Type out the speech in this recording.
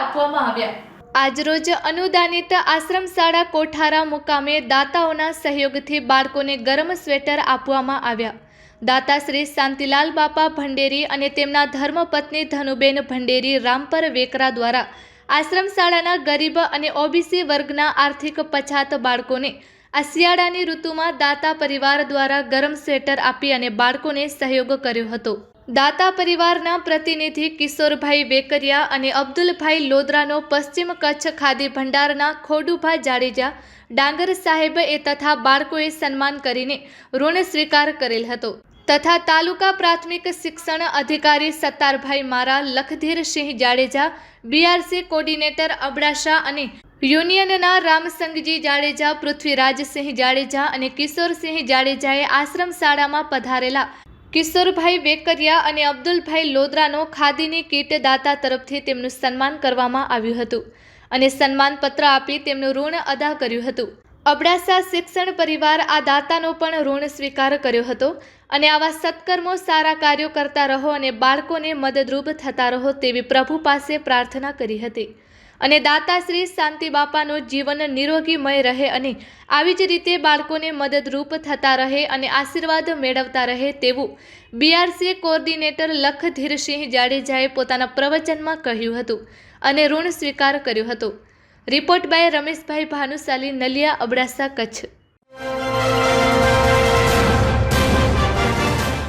આપવામાં આવ્યા. આજરોજ અનુદાનિત આશ્રમ શાળા કોઠારા મુકામે દાતાઓના સહયોગથી બાળકોને ગરમ સ્વેટર આપવામાં આવ્યા. દાતા શ્રી શાંતિલાલ બાપા ભંડેરી અને તેમના ધર્મપત્ની ધનુબેન ભંડેરી રામપર વેકરા દ્વારા આશ્રમ શાળાના ગરીબ અને ઓબીસી વર્ગના આર્થિક પછાત બાળકોને આ શિયાળાની ઋતુમાં દાતા પરિવાર દ્વારા ગરમ સ્વેટર આપી અને બાળકોને સહયોગ કર્યો હતો. દાતા પરિવારના પ્રતિનિધિ કિશોરભાઈ વેકરિયા અને અબ્દુલભાઈ લોદરાનો પશ્ચિમ કચ્છ ખાદી ભંડારના ખોડુભા જાડેજા ડાંગર સાહેબ એ તથા બાળકોએ સન્માન કરીને ઋણ સ્વીકાર કરેલ હતો. તથા તાલુકા પ્રાથમિક શિક્ષણ અધિકારી સત્તારભાઈ મારા લખધીરસિંહ જાડેજા, બીઆરસી કોર્ડિનેટર અબડાસા અને યુનિયનના રામસંગજી જાડેજા પૃથ્વીરાજસિંહ જાડેજા અને કિશોરસિંહ જાડેજાએ આશ્રમ શાળામાં પધારેલા કિશોરભાઈ વેકરિયા અને અબ્દુલભાઈ લોદરાનો ખાદીની કીટ દાતા તરફથી તેમનું સન્માન કરવામાં આવ્યું હતું અને સન્માનપત્ર આપી તેમનું ઋણ અદા કર્યું હતું. અબડાસા શિક્ષણ પરિવાર આ દાતાનો પણ ઋણ સ્વીકાર કર્યો હતો અને આવા સત્કર્મો સારા કાર્યો કરતા રહો અને બાળકોને મદદરૂપ થતા રહો તેવી પ્રભુ પાસે પ્રાર્થના કરી હતી. અને દાતાશ્રી શાંતિ બાપાનું જીવન નિરોગીમય રહે અને આવી જ રીતે બાળકોને મદદરૂપ થતા રહે અને આશીર્વાદ મેળવતા રહે તેવું બીઆરસી કોર્ડિનેટર લખધીરસિંહ જાડેજાએ પોતાના પ્રવચનમાં કહ્યું હતું અને ઋણ સ્વીકાર કર્યો હતો. Report by Rameshbhai Bhanushali, Naliya Abdasa, Kutch.